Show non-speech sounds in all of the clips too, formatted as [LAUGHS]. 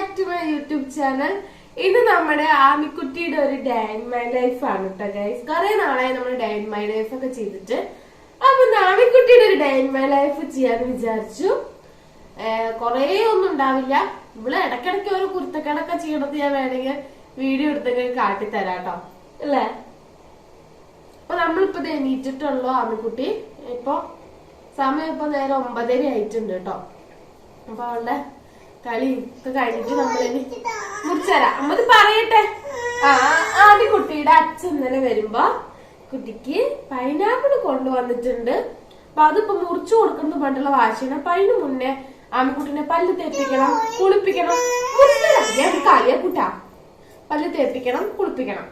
Back to my YouTube channel ഇത് നമ്മുടെ ആമിക്കുട്ടിയുടെ ഒരു ഡേ മൈ ലൈഫ് ആണ് കേട്ടോ ഗൈസ് കുറെ നാളായി നമ്മൾ ഡേ മൈ ലൈഫ് ഒക്കെ ചെയ്തിട്ട്. അപ്പൊ ആമിക്കുട്ടിയുടെ ഒരു ഡേ മൈ ലൈഫ് ചെയ്യാന്ന് വിചാരിച്ചു. കൊറേ ഒന്നും ഉണ്ടാവില്ല. ഇവിടെ ഇടക്കിടക്ക് ഒരു കുരുത്തക്കേടൊക്കെ ചെയ്യണത് ഞാൻ വേണമെങ്കിൽ വീഡിയോ എടുത്തൊക്കെ കാട്ടിത്തരാം കേട്ടോ അല്ലേ? അപ്പൊ നമ്മളിപ്പോ എണീറ്റിട്ടുള്ളൂ ആമിക്കുട്ടി. ഇപ്പൊ സമയം ഇപ്പൊ നേരെ ഒമ്പതര ആയിട്ടുണ്ട് കേട്ടോ അപ്പൊ അവളുടെ കളി ഒക്കെ കഴിഞ്ഞിട്ട് നമ്മളിനി മുറിച്ചരാ. അമ്മത് പറയട്ടെ. ആ ആദ്യ കുട്ടിയുടെ അച്ഛൻ ഇന്നലെ വരുമ്പോ കുട്ടിക്ക് പൈനാപ്പിൾ കൊണ്ടുവന്നിട്ടുണ്ട്. അപ്പൊ അതിപ്പോ മുറിച്ചു കൊടുക്കുന്നത് പണ്ടുള്ള വാശിയാണ്. അപ്പൊ അതിന് മുന്നേ ആമിക്കുട്ടിനെ പല്ല് തേപ്പിക്കണം കുളിപ്പിക്കണം. കളിയ ഞാൻ കളിയെ കുട്ടാ. പല്ല് തേപ്പിക്കണം കുളിപ്പിക്കണം.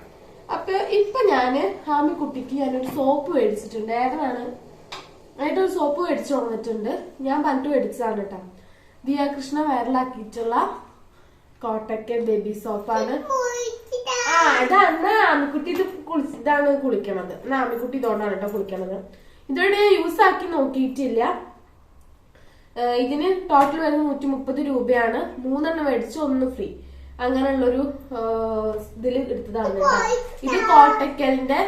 അപ്പൊ ഇപ്പൊ ഞാൻ ആമിക്കുട്ടിക്ക് ഞാനൊരു സോപ്പ് മേടിച്ചിട്ടുണ്ട്. ഏട്ടനാണ്. ഏട്ടൊരു സോപ്പ് മേടിച്ചു വന്നിട്ടുണ്ട് ഞാൻ പണ്ട് മേടിച്ചതാണ് കേട്ടോ. ദിയാകൃഷ്ണ വൈറലാക്കിയിട്ടുള്ള കോട്ടക്കൽ ബേബി സോഫാണ് ആ ഇതാണ് ആമിക്കുട്ടി ഇത് ഇതാണ് കുളിക്കണത്. എന്നാ ആമിക്കുട്ടി ഇതുകൊണ്ടാണ് കേട്ടോ കുളിക്കണത്. ഇതുവരെ യൂസ് ആക്കി നോക്കിയിട്ടില്ല. ഇതിന് ടോട്ടൽ വരുന്നത് നൂറ്റി മുപ്പത് രൂപയാണ്. മൂന്നെണ്ണം മേടിച്ച് ഒന്ന് ഫ്രീ അങ്ങനെയുള്ളൊരു ഇതിൽ എടുത്തതാണ് കേട്ടോ. ഇത് കോട്ടക്കലിന്റെ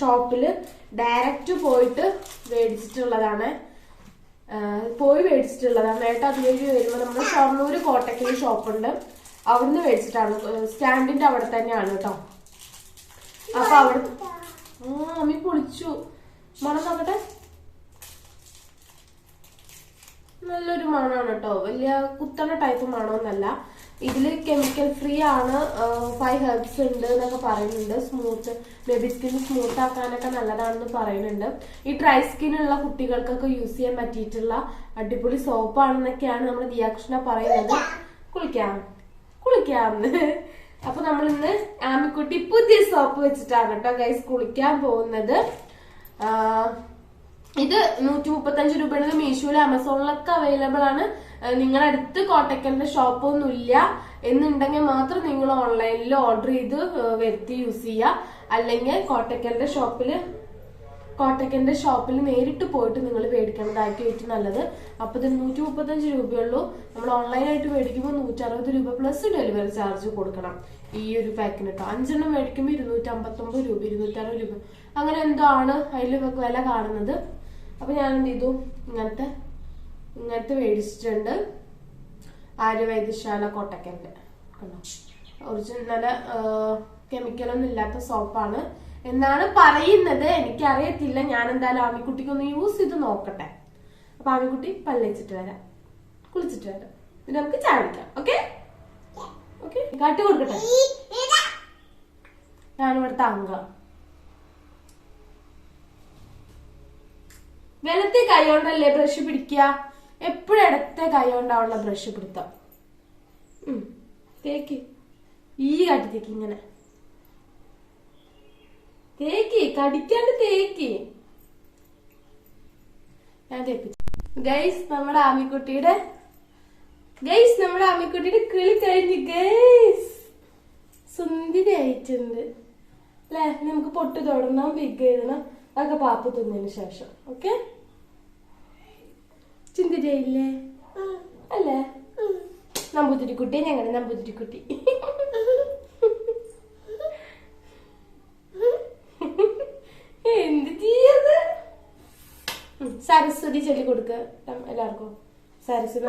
ഷോപ്പിൽ ഡയറക്റ്റ് പോയിട്ട് മേടിച്ചിട്ടുള്ളതാണ്. പോയി മേടിച്ചിട്ടുള്ളതാണ് ഏട്ടാ അതിലേക്ക് വരുമ്പോൾ നമ്മൾ ഷൊർണൂർ കോട്ടക്കൽ ഷോപ്പുണ്ട്. അവിടുന്ന് മേടിച്ചിട്ടാണ്. സ്റ്റാൻഡിന്റെ അവിടെ തന്നെയാണ് കേട്ടോ. അപ്പൊ അവിടെ ആ അമ്മി പൊളിച്ചു മണം നോക്കട്ടെ നല്ലൊരു മണമാണ് കേട്ടോ. വലിയ കുത്തണ ടൈപ്പ് മണമൊന്നല്ല. ഇതിൽ കെമിക്കൽ ഫ്രീ ആണ് ഫൈവ് ഹെർബ്സ് ഉണ്ട് എന്നൊക്കെ പറയുന്നുണ്ട്. സ്മൂത്ത് ബേബി സ്കിൻ സ്മൂത്ത് ആക്കാനൊക്കെ നല്ലതാണെന്ന് പറയുന്നുണ്ട്. ഈ ഡ്രൈ സ്കിൻ ഉള്ള കുട്ടികൾക്കൊക്കെ യൂസ് ചെയ്യാൻ പറ്റിയിട്ടുള്ള അടിപൊളി സോപ്പാണെന്നൊക്കെയാണ് നമ്മൾ ദിയാകൃഷ്ണ പറയുന്നത്. കുളിക്കാം. കുളിക്കാം. [LAUGHS] അപ്പൊ നമ്മൾ ഇന്ന് ആമിക്കുട്ടി പുതിയ സോപ്പ് വെച്ചിട്ടാണ് കേട്ടോ ഗൈസ് കുളിക്കാൻ പോകുന്നത്. ഇത് നൂറ്റി മുപ്പത്തഞ്ച് രൂപയുടെ മീഷോയിലും ആമസോണിലൊക്കെ അവൈലബിൾ ആണ്. നിങ്ങളുടെ അടുത്ത് കോട്ടക്കലിന്റെ ഷോപ്പ് ഒന്നും ഇല്ല എന്നുണ്ടെങ്കിൽ മാത്രം നിങ്ങൾ ഓൺലൈനിൽ ഓർഡർ ചെയ്ത് വരുത്തി യൂസ് ചെയ്യുക. അല്ലെങ്കിൽ കോട്ടക്കലിന്റെ ഷോപ്പിൽ കോട്ടക്കലിന്റെ ഷോപ്പിൽ നേരിട്ട് പോയിട്ട് നിങ്ങൾ മേടിക്കേണ്ടതായിട്ട് ഏറ്റവും നല്ലത്. അപ്പൊ ഇത് നൂറ്റി മുപ്പത്തഞ്ച് രൂപയുള്ളൂ. നമ്മൾ ഓൺലൈനായിട്ട് മേടിക്കുമ്പോൾ നൂറ്റി അറുപത് രൂപ പ്ലസ് ഡെലിവറി ചാർജ് കൊടുക്കണം ഈ ഒരു പാക്കിന് കേട്ടോ അഞ്ചെണ്ണം മേടിക്കുമ്പോൾ ഇരുന്നൂറ്റി അമ്പത്തൊമ്പത് രൂപ ഇരുന്നൂറ്റി അറുപത് രൂപ. അങ്ങനെ എന്തോ ആണ് അതിൽ വില കാണുന്നത്. അപ്പൊ ഞാൻ എന്ത് ചെയ്തു? ഇങ്ങനത്തെ ഇങ്ങനത്തെ മേടിച്ചിട്ടുണ്ട്. ആര്യവൈദ്യശാല കോട്ടക്കലിന്റെ കണ്ടോ? ഒറിജിനൽ നല്ല കെമിക്കലൊന്നും ഇല്ലാത്ത സോപ്പാണ് എന്നാണ് പറയുന്നത്. എനിക്കറിയത്തില്ല. ഞാൻ എന്തായാലും ആമിക്കുട്ടിക്കൊന്ന് യൂസ് ചെയ്ത് നോക്കട്ടെ. അപ്പൊ ആമിക്കുട്ടി പല്ലേച്ചിട്ട് വരാം. കുളിച്ചിട്ട് വരാം. പിന്നെ നമുക്ക് ചാടിക്കാം ഓക്കെ ഓക്കെ കാട്ടി കൊടുക്കട്ടെ? ഞാനിവിടുത്തെ അംഗം. വെള്ളത്തിൽ കൈ കൊണ്ടല്ലേ ബ്രഷ് പിടിക്കുക? എപ്പോഴും ഇടത്തെ കൈ കൊണ്ടാവുള്ള ബ്രഷ് പിടുത്തം. തേക്ക്. ഈ കാട്ടി തേക്ക് ഇങ്ങനെ. തേക്ക് കടിക്കാണ്ട് തേക്ക്. ഞാൻ തേപ്പിച്ചു. ഗൈസ് നമ്മുടെ ആമിക്കുട്ടിയുടെ ഗൈസ് നമ്മുടെ ആമിക്കുട്ടിയുടെ കിളി കഴിഞ്ഞു ഗൈസ് സുന്ദരി ആയിട്ടുണ്ട് അല്ലേ? നമുക്ക് പൊട്ട് തൊടണം വിഗ് എഴുതണം അതൊക്കെ പാപ്പ് തിന്നതിന് ശേഷം. ഓക്കെ ചിന്തിരയില്ലേ അല്ലേ? നമ്പൂതിരിക്കുട്ടി ഞങ്ങളുടെ നമ്പൂതിരിക്കുട്ടി. എന്ത് ചെയ്യത് സരസ്വതി ചൊല്ലി കൊടുക്ക എല്ലാവർക്കും. സരസ്വതി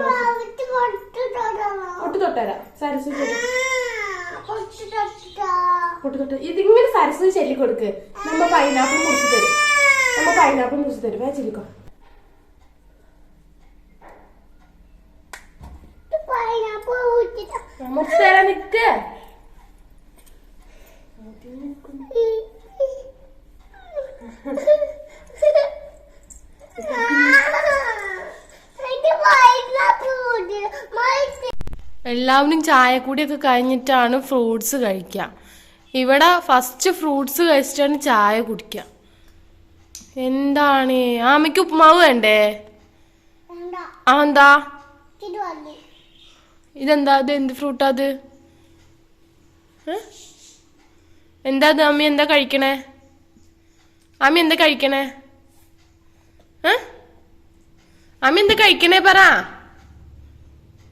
പൊട്ട് തൊട്ടുതരാം സരസ്വതി ചൊല്ലി പൊട്ട് തൊട്ട്. ഇതിങ്ങനെ സരസ്വതി ചൊല്ലി കൊടുക്ക് നമ്മ പൈനാപ്പിൾ മുറിച്ച് തരും. നമ്മ പൈനാപ്പിൾ മുറിച്ച് തരും. ചൊല്ലിക്കോ. തരാൻ നിക്ക്. എല്ലാവരും ചായക്കൂടിയൊക്കെ കഴിഞ്ഞിട്ടാണ് ഫ്രൂട്ട്സ് കഴിക്കുക ഇവിടെ ഫസ്റ്റ് ഫ്രൂട്ട്സ് കഴിച്ചിട്ടാണ് ചായ കുടിക്കുക എന്താണ്? ആമയ്ക്ക് ഉപ്പുമാവ് വേണ്ടേ? ആ എന്താ? ഇതെന്താ അത്? എന്ത് ഫ്രൂട്ടാ അത്? എന്താ അത്? അമ്മി എന്താ കഴിക്കണേ? അമ്മി എന്താ കഴിക്കണേ? അമ്മ എന്താ കഴിക്കണേ പറ.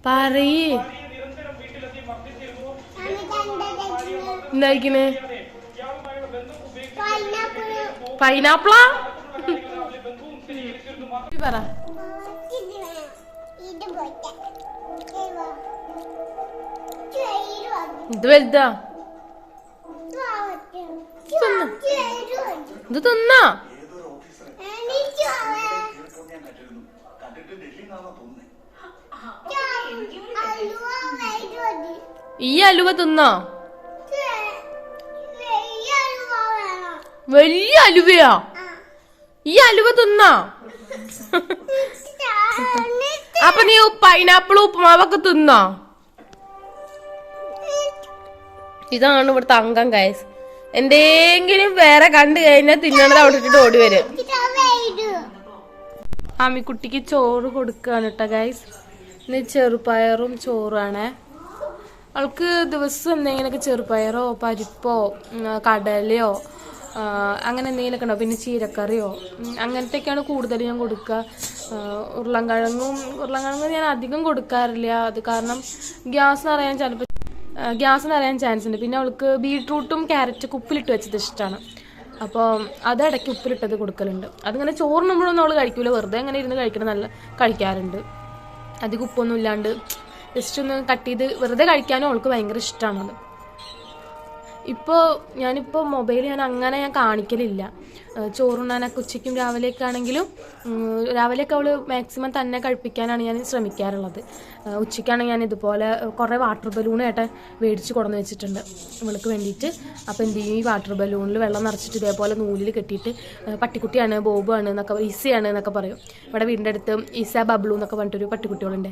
പറയേ. എന്തായിക്കണ് പൈനാപ്പിളാ? പറ. ഇത്. വലുതാ ഇത് തിന്നാ. ഈ അലുവ തിന്നോ? വലിയ അലുവയാ. ഈ അലുവ തിന്നോ? [LAUGHS] അപ്പൊ നീ പൈനാപ്പിൾ ഉപ്പുമാവൊക്കെ തിന്നോ? ഇതാണ് ഇവിടുത്തെ അംഗം കയസ് എന്തെങ്കിലും വേറെ കണ്ടു കഴിഞ്ഞാൽ തിന്നണത് അവിടെ ഇട്ടിട്ട് ഓടി വരും. ആമിക്കുട്ടിക്ക് ചോറ് കൊടുക്കുകയാണ് കേട്ടോ ഗൈസ് ഇന്ന് ചെറുപയറും ചോറാണ്. അവൾക്ക് ദിവസം എന്തെങ്കിലുമൊക്കെ ചെറുപയറോ പരിപ്പോ കടലയോ അങ്ങനെ എന്തെങ്കിലുമൊക്കെ ഉണ്ടാവും. പിന്നെ ചീരക്കറിയോ അങ്ങനത്തെയൊക്കെയാണ് കൂടുതൽ ഞാൻ കൊടുക്കുക ഉരുളൻകിഴങ്ങും ഉരുളൻകിഴങ്ങും ഞാൻ അധികം കൊടുക്കാറില്ല. അത് കാരണം ഗ്യാസ് നിറയാൻ ചിലപ്പോൾ ഗ്യാസ് നിറയാൻ ചാൻസ് ഉണ്ട്. പിന്നെ അവൾക്ക് ബീട്രൂട്ടും ക്യാരറ്റൊക്കെ ഉപ്പിലിട്ട് വെച്ചത് ഇഷ്ടമാണ് അപ്പോൾ അത് ഇടയ്ക്ക് ഉപ്പിലിട്ടത് കൊടുക്കലുണ്ട്. അതിങ്ങനെ ചോറ് നമ്മളൊന്നും അവൾ കഴിക്കില്ല വെറുതെ അങ്ങനെ ഇരുന്ന് കഴിക്കണം നല്ല കഴിക്കാറുണ്ട്. അധികം ഉപ്പൊന്നും ഇല്ലാണ്ട് ജസ്റ്റ് ഒന്ന് കട്ട് ചെയ്ത് വെറുതെ കഴിക്കാനും അവൾക്ക് ഭയങ്കര ഇഷ്ടമാണത് ഇപ്പോൾ ഞാനിപ്പോൾ മൊബൈൽ ഞാൻ അങ്ങനെ ഞാൻ കാണിക്കലില്ല. ചോറുണ്ണാനൊക്കെ ഉച്ചയ്ക്കും രാവിലെയൊക്കെ ആണെങ്കിലും രാവിലെയൊക്കെ അവൾ മാക്സിമം തന്നെ കഴിപ്പിക്കാനാണ് ഞാൻ ശ്രമിക്കാറുള്ളത്. ഉച്ചയ്ക്കാണ് ഉച്ചയ്ക്കാണെങ്കിൽ ഞാൻ ഇതുപോലെ കുറേ വാട്ടർ ബലൂൺ ഏട്ടൻ മേടിച്ച് കൊടന്ന് വെച്ചിട്ടുണ്ട് ഇവൾക്ക് വേണ്ടിയിട്ട്. അപ്പോൾ എന്ത് ചെയ്യും? ഈ വാട്ടർ ബലൂണിൽ വെള്ളം നിറച്ചിട്ട് ഇതേപോലെ നൂലിൽ കെട്ടിയിട്ട് പട്ടിക്കുട്ടിയാണ് പട്ടിക്കുട്ടിയാണ് ബോബാണ് എന്നൊക്കെ ഈസിയാണ് എന്നൊക്കെ പറയും. ഇവിടെ വീടിന്റെ അടുത്ത് ഈസ ബബ്ലു എന്നൊക്കെ പറഞ്ഞിട്ടൊരു പട്ടിക്കുട്ടികളുണ്ട്.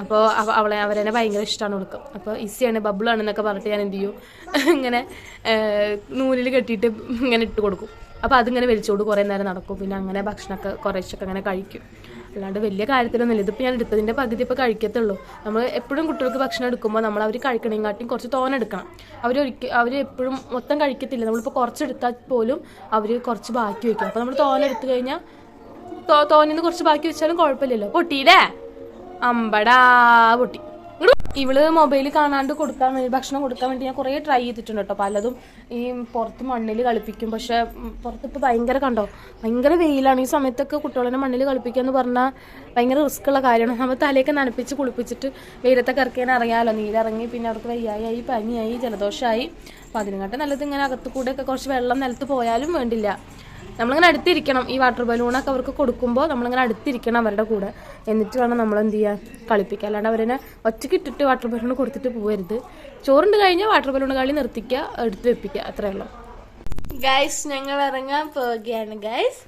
അപ്പോൾ അവളെ അവരെന്നെ ഭയങ്കര ഇഷ്ടമാണ് കൊടുക്കും അപ്പോൾ ഈസിയാണ് ബബിളാണ് എന്നൊക്കെ പറഞ്ഞിട്ട് ഞാൻ എന്ത് ചെയ്യും? [LAUGHS] ഇങ്ങനെ നൂലിൽ കെട്ടിയിട്ട് ഇങ്ങനെ ഇട്ട് കൊടുക്കും. അപ്പോൾ അതിങ്ങനെ വലിച്ചോണ്ട് കുറേ നേരം നടക്കും. പിന്നെ അങ്ങനെ ഭക്ഷണമൊക്കെ കുറേശ്ശൊക്കെ അങ്ങനെ കഴിക്കും. അല്ലാണ്ട് വലിയ കാര്യത്തിലൊന്നുമില്ല. ഇതിപ്പോൾ ഞാൻ എടുത്തതിന്റെ പകുതി ഇപ്പോൾ കഴിക്കത്തുള്ളൂ. നമ്മൾ എപ്പോഴും കുട്ടികൾക്ക് ഭക്ഷണം എടുക്കുമ്പോൾ നമ്മൾ അവർ കഴിക്കണെങ്കിൽ കുറച്ച് തോന എടുക്കണം. അവർ ഒരിക്കൽ അവർ എപ്പോഴും മൊത്തം കഴിക്കത്തില്ല. നമ്മളിപ്പോൾ കുറച്ച് എടുത്താൽ പോലും അവർ കുറച്ച് ബാക്കി വയ്ക്കും. അപ്പോൾ നമ്മൾ തോന എടുത്തു കഴിഞ്ഞാൽ തോന്നിന്ന് കുറച്ച് ബാക്കി വെച്ചാലും കുഴപ്പമില്ലല്ലോ. പൊട്ടിയില്ലേ അമ്പടാ പൊട്ടി. ഇവൾ മൊബൈൽ കാണാണ്ട് കൊടുക്കാൻ വേണ്ടി ഭക്ഷണം കൊടുക്കാൻ വേണ്ടി ഞാൻ കുറേ ട്രൈ ചെയ്തിട്ടുണ്ട് കേട്ടോ. പലതും ഈ പുറത്ത് മണ്ണിൽ കളിപ്പിക്കും. പക്ഷെ പുറത്ത് ഇപ്പോൾ ഭയങ്കര കണ്ടോ? ഭയങ്കര വെയിലാണ്. ഈ സമയത്തൊക്കെ കുട്ടികളെ മണ്ണിൽ കളിപ്പിക്കുക എന്ന് പറഞ്ഞാൽ ഭയങ്കര റിസ്ക് ഉള്ള കാര്യമാണ്. നമ്മൾ തലയൊക്കെ നനപ്പിച്ച് കുളിപ്പിച്ചിട്ട് വെയിലത്തൊക്കെ ഇറക്കിയാൽ അറിയാമല്ലോ നീരിറങ്ങി പിന്നെ അവർക്ക് വയ്യായി പനിയായി ജലദോഷമായി അപ്പോൾ അതിനെക്കാട്ടും നല്ലത് ഇങ്ങനെ അകത്ത് കുറച്ച് വെള്ളം നിലത്ത് പോയാലും വേണ്ടില്ല. നമ്മളിങ്ങനെ അടുത്തിരിക്കണം. ഈ വാട്ടർ ബലൂണൊക്കെ അവർക്ക് കൊടുക്കുമ്പോൾ നമ്മളിങ്ങനെ അടുത്തിരിക്കണം അവരുടെ കൂടെ. എന്നിട്ട് വേണം നമ്മൾ എന്ത് ചെയ്യാൻ? കളിപ്പിക്കുക അല്ലാണ്ട് അവരെ ഒറ്റയ്ക്ക് ഇട്ടിട്ട് വാട്ടർ ബലൂൺ കൊടുത്തിട്ട് പോകരുത് ചോറുണ്ട് കഴിഞ്ഞാൽ വാട്ടർ ബലൂൺ കളി നിർത്തിക്കുക എടുത്ത് വെപ്പിക്കുക. അത്രേ ഉള്ളൂ. ഗൈസ് ഞങ്ങൾ ഇറങ്ങാൻ പോവുകയാണ് ഗൈസ്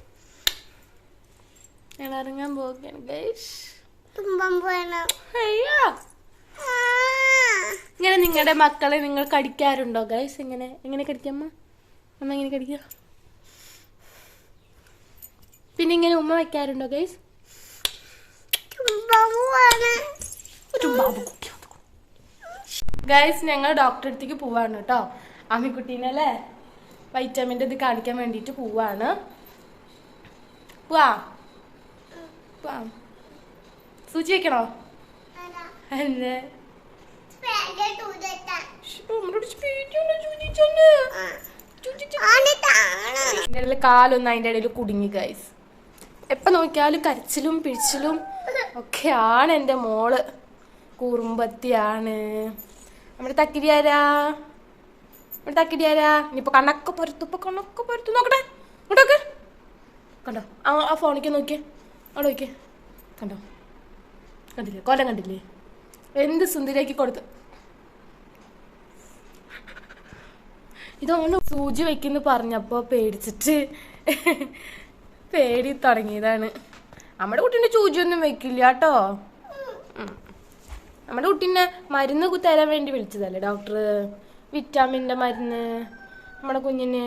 ഞങ്ങൾ ഇറങ്ങാൻ പോവുകയാണ് ഗൈസ് അയ്യോ. ഇങ്ങനെ നിങ്ങളുടെ മക്കളെ നിങ്ങൾ കടിക്കാറുണ്ടോ ഗൈസ് എങ്ങനെ എങ്ങനെ കടിക്കാം അമ്മ? അമ്മ എങ്ങനെ കടിക്കുക പിന്നെ ഇങ്ങനെ ഉമ്മ വെക്കാറുണ്ടോ ഗൈസ് ഗൈസ് ഞങ്ങൾ ഡോക്ടറെ അടുത്തേക്ക് പോവാണ് കേട്ടോ. അമ്മിക്കുട്ടീനെ അല്ലേ വൈറ്റമിന്റെ ഇത് കാണിക്കാൻ വേണ്ടിയിട്ട് പോവാണ്. പോവാ. പോവാ. സൂചി വെക്കണോ? അല്ലേ? കാലൊന്നും അതിന്റെ ഇടയിൽ കുടുങ്ങി ഗൈസ് എപ്പോൾ നോക്കിയാലും കരച്ചിലും പിഴിച്ചിലും ഒക്കെയാണ് എന്റെ മോൾ. കുറുമ്പത്തിയാണ്. നമ്മുടെ തക്കിരിയാരാ നമ്മുടെ തക്കിരിയാരാ ഇനിയിപ്പോൾ കണ്ണൊക്കെ പൊരുത്തു ഇപ്പൊ കണ്ണൊക്കെ പൊരുത്തു. നോക്കട്ടെ ഇങ്ങോട്ടൊക്കെ കണ്ടോ? ആ ആ ഫോണിക്ക് നോക്കിയേ. അവിടെ നോക്കിയേ. കണ്ടോ? കണ്ടില്ലേ? കൊല്ലം കണ്ടില്ലേ? എന്ത് സുന്ദരിയാക്കി കൊടുത്തു. ഇതാണ് സൂചി വെക്കുന്നു പറഞ്ഞപ്പോൾ പേടിച്ചിട്ട് പേടി തുടങ്ങിയതാണ്. നമ്മുടെ കുട്ടീന്റെ ചൂചിയൊന്നും വെക്കില്ല കേട്ടോ. നമ്മുടെ കുട്ടീനെ മരുന്ന് തരാൻ വേണ്ടി വിളിച്ചതല്ലേ ഡോക്ടർ വിറ്റാമിന്റെ മരുന്ന് നമ്മുടെ കുഞ്ഞിന്.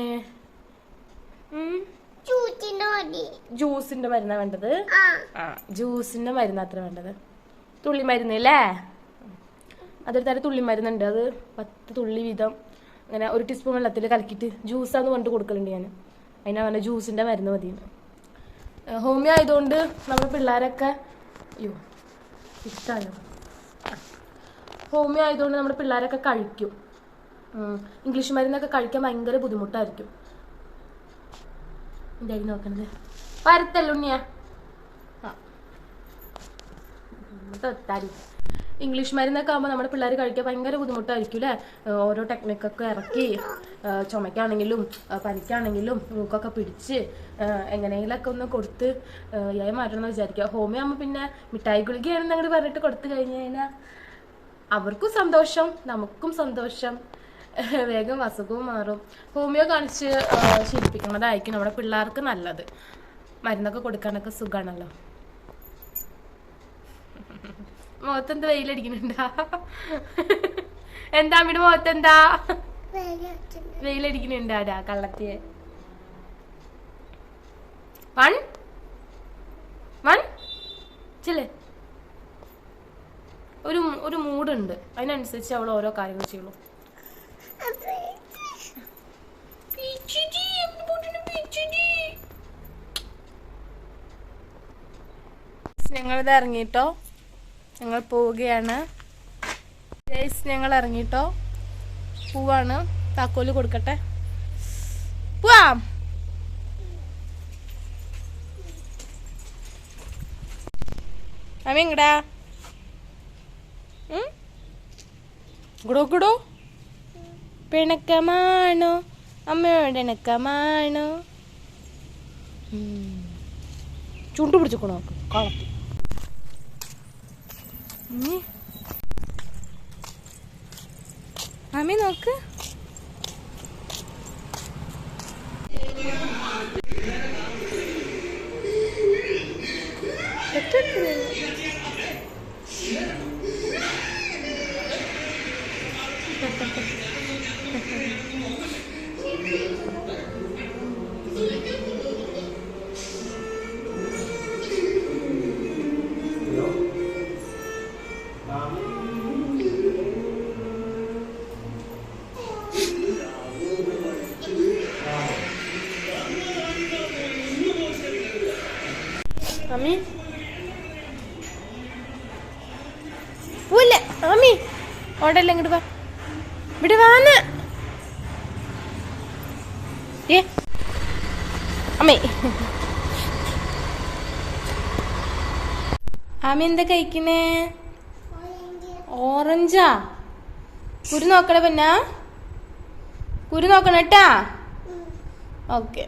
ജ്യൂസിന്റെ മരുന്നാ. വേണ്ടത്? ആ. ജ്യൂസിന്റെ മരുന്ന് അത്ര വേണ്ടത്. തുള്ളി മരുന്ന് അല്ലേ അതൊരു തരം തുള്ളി മരുന്നുണ്ട്. അത് പത്ത് തുള്ളി വീതം അങ്ങനെ ഒരു ടീസ്പൂൺ വെള്ളത്തിൽ കലക്കിയിട്ട് ജ്യൂസാന്ന് കൊണ്ട് കൊടുക്കലുണ്ട് ഞാൻ അതിനാ പറഞ്ഞ ജ്യൂസിന്റെ മരുന്ന് മതി ഹോമിയോ ആയതുകൊണ്ട് നമ്മുടെ പിള്ളേരൊക്കെ അയ്യോ ഇഷ്ടമായോ ഹോമിയോ ആയതുകൊണ്ട് നമ്മുടെ പിള്ളേരൊക്കെ കഴിക്കും. ഇംഗ്ലീഷ് മരുന്നൊക്കെ കഴിക്കാൻ ഭയങ്കര ബുദ്ധിമുട്ടായിരിക്കും. എന്തായാലും നോക്കണത്. പരത്തല്ലുണ്ണിയ തൊത്താരി ഇംഗ്ലീഷ് മരുന്നൊക്കെ ആകുമ്പോൾ നമ്മുടെ പിള്ളേർ കഴിക്കാൻ ഭയങ്കര ബുദ്ധിമുട്ടായിരിക്കും അല്ലേ? ഓരോ ടെക്നിക്കൊക്കെ ഇറക്കി. ചുമയ്ക്കാണെങ്കിലും പനിക്കാണെങ്കിലും മൂക്കൊക്കെ പിടിച്ച് എങ്ങനെയെങ്കിലൊക്കെ ഒന്ന് കൊടുത്ത് ഇയായി മാറ്റണം എന്ന് വിചാരിക്കുക. ഹോമിയോ ആകുമ്പോൾ പിന്നെ മിഠായി ഗുളികയാണെന്ന് അങ്ങോട്ട് പറഞ്ഞിട്ട് കൊടുത്തു കഴിഞ്ഞ് കഴിഞ്ഞാൽ അവർക്കും സന്തോഷം നമുക്കും സന്തോഷം. [LAUGHS] വേഗം അസുഖവും മാറും. ഹോമിയോ കാണിച്ച് ശീലിപ്പിക്കുന്നതായിരിക്കും നമ്മുടെ പിള്ളേർക്ക് നല്ലത്. മരുന്നൊക്കെ കൊടുക്കാനൊക്കെ സുഖാണല്ലോ. [LAUGHS] മുഖത്തെന്ത് വെയിലടിക്കുന്നുണ്ടാ? [LAUGHS] എന്താ അമ്മയുടെ മുഖത്തെന്താ? വെയിലടിക്കുന്നുണ്ടാടാ കള്ളത്തിയെ. വൺ. വൺ. ചെല്ലേ. ഒരു ഒരു മൂഡുണ്ട്. അതിനനുസരിച്ച് അവൾ ഓരോ കാര്യങ്ങൾ ചെയ്യുള്ളൂ. ഞങ്ങളിത് ഇറങ്ങിയിട്ടോ ഞങ്ങൾ പോവുകയാണ്. ഞങ്ങൾ ഇറങ്ങിട്ടോ. പോവാണ്. താക്കോൽ കൊടുക്കട്ടെ. പോവാം. അമ്മ എങ്ങടാ? ഉം? ഗുഡോ ഗുഡോ പിണക്കമാണോ? അമ്മയോട് ഇണക്കമാണോ. ചുണ്ടു പിടിച്ചോക്കണോ കളത്തി അമ്മി നോക്ക്. പോയില്ല ആമി ഓടല്ല ഇങ്ങോട്ട് വാ. ഇവിടെ വാന്ന്. ഏ അമ്മേ. ആമി എന്താ കഴിക്കണേ ഓറഞ്ചാ? കുരു നോക്കണേ പിന്നെ? കുരു നോക്കണം കേട്ടാ? ഓക്കെ.